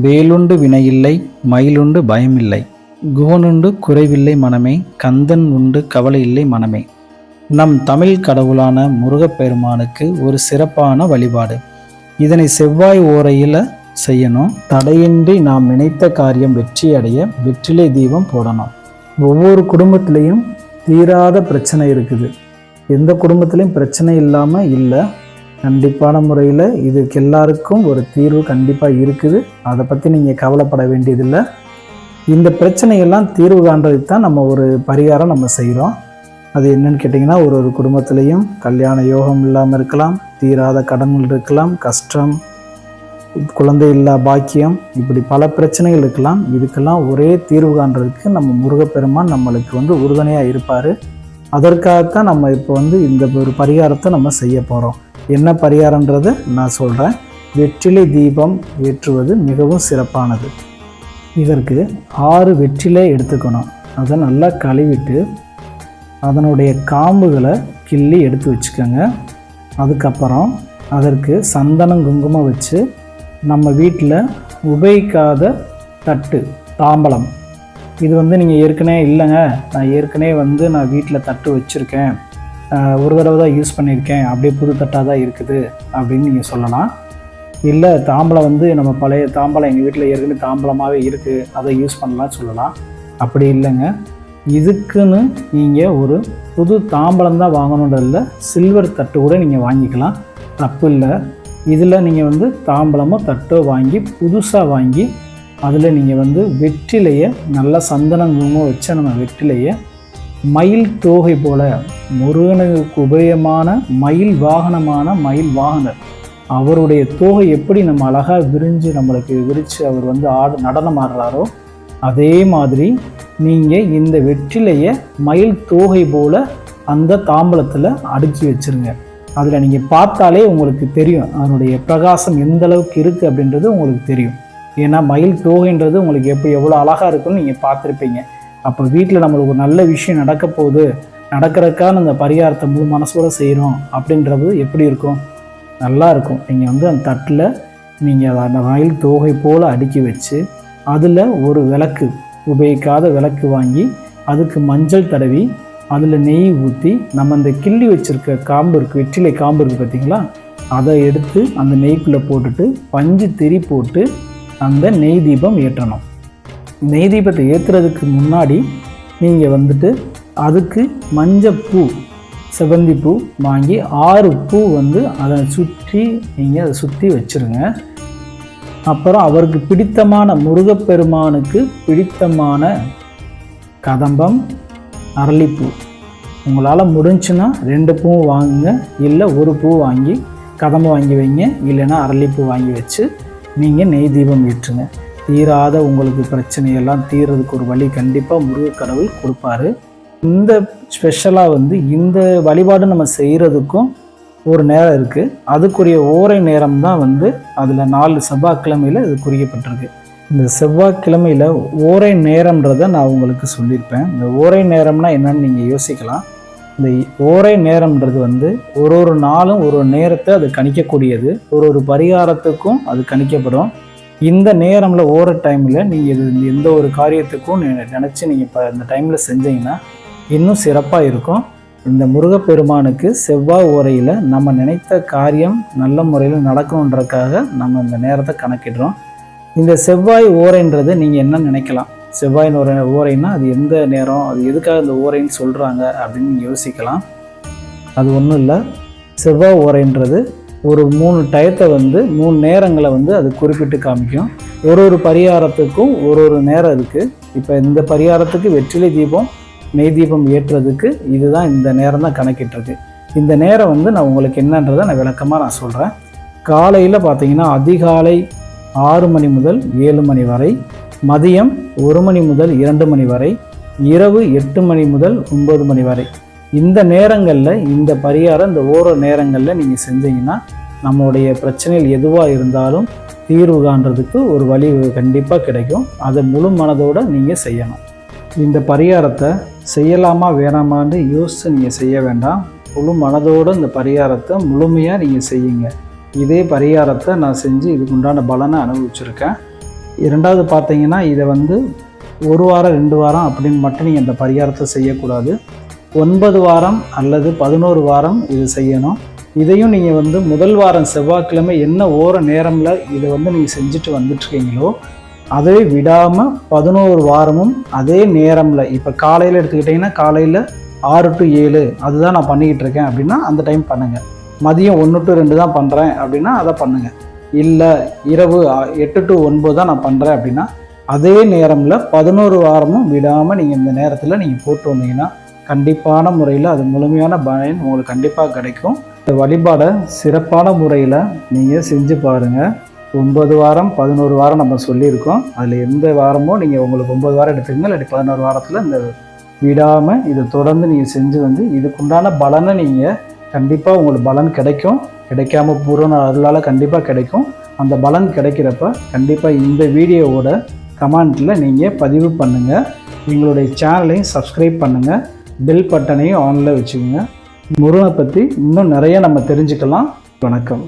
வேலுண்டு வினையில்லை மயிலுண்டு பயமில்லை. குகனுண்டு குறைவில்லை மனமே கந்தன் உண்டு கவலை இல்லை மனமே. நம் தமிழ் கடவுளான முருகப்பெருமானுக்கு ஒரு சிறப்பான வழிபாடு. இதனை செவ்வாய் ஓரையில் செய்யணும். தடையின்றி நாம் நினைத்த காரியம் வெற்றி அடைய வெற்றிலை தீபம் போடணும். ஒவ்வொரு குடும்பத்திலையும் தீராத பிரச்சனை இருக்குது. எந்த குடும்பத்திலையும் பிரச்சனை இல்லாமல் இல்லை கண்டிப்பான முறையில் இதுக்கு எல்லாருக்கும் ஒரு தீர்வு கண்டிப்பாக இருக்குது. அதை பற்றி நீங்கள் கவலைப்பட வேண்டியதில்லை. இந்த பிரச்சனையெல்லாம் தீர்வு காண்றதுக்கு தான் நம்ம ஒரு பரிகாரம் நம்ம செய்கிறோம் அது என்னன்னு கேட்டிங்கன்னா ஒரு ஒரு குடும்பத்துலேயும் கல்யாண யோகம் இல்லாமல் இருக்கலாம் தீராத கடன்கள் இருக்கலாம் கஷ்டம் குழந்தை இல்லா பாக்கியம் இப்படி பல பிரச்சனைகள் இருக்கலாம். இதுக்கெல்லாம் ஒரே தீர்வு காண்றதுக்கு நம்ம முருகப்பெருமான் நம்மளுக்கு வந்து உறுதுணையாக இருப்பார். அதற்காகத்தான் நம்ம இப்போ வந்து இந்த ஒரு பரிகாரத்தை நம்ம செய்ய போகிறோம் என்ன பரிகாரன்றதை நான் சொல்கிறேன் வெற்றிலை தீபம் ஏற்றுவது மிகவும் சிறப்பானது. இதற்கு ஆறு வெற்றிலை எடுத்துக்கணும். அதை நல்லா கழுவிட்டு அதனுடைய காம்புகளை கிள்ளி எடுத்து வச்சுக்கோங்க. அதுக்கப்புறம் அதற்கு சந்தனம் குங்குமம் வச்சு நம்ம வீட்டில் உபயோகிக்காத தட்டு தாம்பலம். இது வந்து நீங்கள் ஏற்கனவே இல்லைங்க. நான் ஏற்கனவே வந்து நான் வீட்டில் தட்டு வச்சுருக்கேன். ஒரு தடவை தான் யூஸ் பண்ணியிருக்கேன். அப்படியே புது தட்டாக தான் இருக்குது அப்படின்னு நீங்கள் சொல்லலாம். இல்லை தாம்பலம் வந்து நம்ம பழைய தாம்பலம் எங்கள் வீட்டில் ஏற்கனவே தாம்பலமாகவே இருக்குது அதை யூஸ் பண்ணலாம் சொல்லலாம். அப்படி இல்லைங்க. இதுக்குன்னு நீங்கள் ஒரு புது தாம்பலம் தான் வாங்கணுன்றதில்ல சில்வர் தட்டு கூட நீங்கள் வாங்கிக்கலாம். தப்பு இல்லை. இதில் நீங்கள் வந்து தாம்பலமோ தட்டோ வாங்கி புதுசாக வாங்கி அதில் நீங்கள் வந்து வெற்றிலையை நல்லா சந்தனம் குங்குமம் வச்ச நம்ம வெற்றிலையை மயில் தோகை போல் முருகனுக்கு உபயமான மயில் வாகனமான மயில் வாகனர். அவருடைய தோகை எப்படி நம்ம அழகாக விரிஞ்சு நம்மளுக்கு விரித்து அவர் வந்து ஆடு நடனம் ஆடுறாரோ அதே மாதிரி நீங்கள் இந்த வெற்றிலையை மயில் தோகை போல அந்த தாம்பலத்தில் அடுக்கி வச்சிருங்க. அதில் நீங்கள் பார்த்தாலே உங்களுக்கு தெரியும் அதனுடைய பிரகாசம் எந்த அளவுக்கு இருக்குது அப்படின்றது உங்களுக்கு தெரியும். ஏன்னா மயில் தோகைன்றது உங்களுக்கு எப்படி எவ்வளோ அழகாக இருக்குன்னு நீங்கள் பார்த்துருப்பீங்க. அப்போ வீட்டில் நம்மளுக்கு ஒரு நல்ல விஷயம் நடக்க போகுது நடக்கிறதுக்கான அந்த பரிகாரத்தை முழு மனசோட செய்கிறோம் அப்படின்றது எப்படி இருக்கும்? நல்லா இருக்கும். நீங்கள் வந்து அந்த தட்டில் நீங்கள் அதை அந்த மயில் தோகை போல் அடுக்கி வச்சு அதில் ஒரு விளக்கு உபயோகிக்காத விளக்கு வாங்கி அதுக்கு மஞ்சள் தடவி அதில் நெய் ஊற்றி நம்ம அந்த கிள்ளி வச்சுருக்க காம்பு இருக்குது வெற்றிலை காம்பு இருக்குது பார்த்தீங்களா அதை எடுத்து அந்த நெய்க்குள்ளே போட்டுட்டு பஞ்சு திரி போட்டு அந்த நெய் தீபம் ஏற்றணும். நெய் தீபத்தை ஏற்றுறதுக்கு முன்னாடி நீங்கள் வந்துட்டு அதுக்கு மஞ்சள் பூ பூ வாங்கி ஆறு பூ வந்து அதை சுற்றி நீங்கள் அதை சுற்றி வச்சுருங்க. அப்புறம் அவருக்கு பிடித்தமான முருகப்பெருமானுக்கு பிடித்தமான கதம்பம் அரளிப்பூ. உங்களால் முடிஞ்சுன்னா ரெண்டு பூ வாங்குங்க இல்லை ஒரு பூ வாங்கி கதம்பம் வாங்கி வைங்க இல்லைன்னா அரளிப்பூ வாங்கி வச்சு நீங்கள் நெய் தீபம் ஏற்றுங்க. தீராத உங்களுக்கு பிரச்சனையெல்லாம் தீர்றதுக்கு ஒரு வழி கண்டிப்பாக முருகக் கடவுள் கொடுப்பாரு. இந்த ஸ்பெஷலாக வந்து இந்த வழிபாடு நம்ம செய்கிறதுக்கும் ஒரு நேரம் இருக்குது அதுக்குரிய ஓரை நேரம் தான் வந்து அதில் நாலு செவ்வாய்க்கிழமையில் இது குறிக்கப்பட்டிருக்கு. இந்த செவ்வாய்க்கிழமையில் ஓரை நேரம்ன்றதை நான் உங்களுக்கு சொல்லியிருப்பேன். இந்த ஓரை நேரம்னா என்னன்னு நீங்கள் யோசிக்கலாம். இந்த ஓரை நேரம்ன்றது வந்து ஒரு ஒரு நாளும் ஒரு ஒரு நேரத்தை அது கணிக்கக்கூடியது. ஒரு ஒரு பரிகாரத்துக்கும் அது கணிக்கப்படும். இந்த நேரமில் ஓர டைமில் நீங்கள் இது எந்த ஒரு காரியத்துக்கும் நினச்சி நீங்கள் இப்போ இந்த டைமில் செஞ்சீங்கன்னா இன்னும் சிறப்பாக இருக்கும். இந்த முருகப்பெருமானுக்கு செவ்வாய் ஓரையில் நம்ம நினைத்த காரியம் நல்ல முறையில் நடக்கணுன்றதுக்காக நம்ம இந்த நேரத்தை கணக்கிடுறோம். இந்த செவ்வாய் ஓரைன்றது நீங்கள் என்ன நினைக்கலாம்? செவ்வாயின் ஒரு ஓரைன்னா அது எந்த நேரம் அது எதுக்காக இந்த ஓரைன்னு சொல்கிறாங்க அப்படின்னு நீங்கள் யோசிக்கலாம். அது ஒன்றும் இல்லை. செவ்வாய் ஓரைன்றது ஒரு மூணு டயத்தை வந்து மூணு நேரங்களை வந்து அது குறிப்பிட்டு காமிக்கும். ஒரு ஒரு பரிகாரத்துக்கும் ஒரு ஒரு நேரம் இருக்குது இப்போ இந்த பரிகாரத்துக்கு வெற்றிலை தீபம் நெய் தீபம் ஏற்றுறதுக்கு இதுதான் இந்த நேரம் தான் கணக்கிட்டுருக்கு. இந்த நேரம் வந்து நான் உங்களுக்கு என்னன்றதை நான் விளக்கமாக நான் சொல்கிறேன் காலையில் பார்த்தீங்கன்னா அதிகாலை ஆறு மணி முதல் ஏழு மணி வரை மதியம் ஒரு மணி முதல் இரண்டு மணி வரை இரவு எட்டு மணி முதல் ஒம்பது மணி வரை. இந்த நேரங்களில் இந்த பரிகாரம் இந்த ஓர நேரங்களில் நீங்கள் செஞ்சீங்கன்னா நம்மளுடைய பிரச்சனைகள் எதுவாக இருந்தாலும் தீர்வு காண்றதுக்கு ஒரு வழி கண்டிப்பாக கிடைக்கும். அதை முழு மனதோடு நீங்கள் செய்யணும். இந்த பரிகாரத்தை செய்யலாமா வேணாமான்னு யோசித்து நீங்கள் செய்ய வேண்டாம். முழு மனதோடு இந்த பரிகாரத்தை முழுமையாக நீங்கள் செய்யுங்க. இதே பரிகாரத்தை நான் செஞ்சு இதுக்கு உண்டான பலனை அனுபவிச்சிருக்கேன். இரண்டாவது பார்த்தீங்கன்னா இதை வந்து ஒரு வாரம் ரெண்டு வாரம் அப்படின்னு மட்டும் நீங்கள் இந்த பரிகாரத்தை செய்யக்கூடாது. ஒன்பது வாரம் அல்லது பதினோரு வாரம் இது செய்யணும். இதையும் நீங்கள் வந்து முதல் வாரம் செவ்வாய்க்கிழமை என்ன ஓர நேரமில் இதை வந்து நீங்கள் செஞ்சுட்டு வந்துட்டுருக்கீங்களோ அதை விடாமல் பதினோரு வாரமும் அதே நேரமில் இப்போ காலையில் எடுத்துக்கிட்டிங்கன்னா காலையில் ஆறு டு ஏழு அதுதான் நான் பண்ணிக்கிட்டு இருக்கேன் அப்படின்னா அந்த டைம் பண்ணுங்கள் மதியம் ஒன்று டு ரெண்டு தான் பண்ணுறேன் அப்படின்னா அதை பண்ணுங்கள் இல்லை இரவு எட்டு டு ஒன்பது தான் நான் பண்ணுறேன் அப்படின்னா அதே நேரமில் பதினோரு வாரமும் விடாமல் நீங்கள் இந்த நேரத்தில் நீங்கள் போட்டு வந்தீங்கன்னா கண்டிப்பான முறையில் அது முழுமையான பயன் உங்களுக்கு கண்டிப்பாக கிடைக்கும். இந்த வழிபாடை சிறப்பான முறையில் நீங்கள் செஞ்சு பாருங்கள் ஒன்பது வாரம் பதினோரு வாரம் நம்ம சொல்லியிருக்கோம். அதில் எந்த வாரமோ நீங்கள் உங்களுக்கு ஒம்பது வாரம் எடுத்துக்கங்க இல்லாட்டி பதினோரு வாரத்தில் இந்த விடாமல் இதை தொடர்ந்து நீங்கள் செஞ்சு வந்து இதுக்குண்டான பலனை நீங்கள் கண்டிப்பாக உங்களுக்கு பலன் கிடைக்கும். கிடைக்காம பூரண அருளால் கண்டிப்பாக கிடைக்கும். அந்த பலன் கிடைக்கிறப்ப கண்டிப்பாக இந்த வீடியோவோட கமெண்ட்டில் நீங்கள் பதிவு பண்ணுங்கள் எங்களுடைய சேனலையும் சப்ஸ்கிரைப் பண்ணுங்கள் பெல் பட்டனையும் ஆனில் வச்சுக்கோங்க. முருகனை பற்றி இன்னும் நிறைய நம்ம தெரிஞ்சுக்கலாம். வணக்கம்.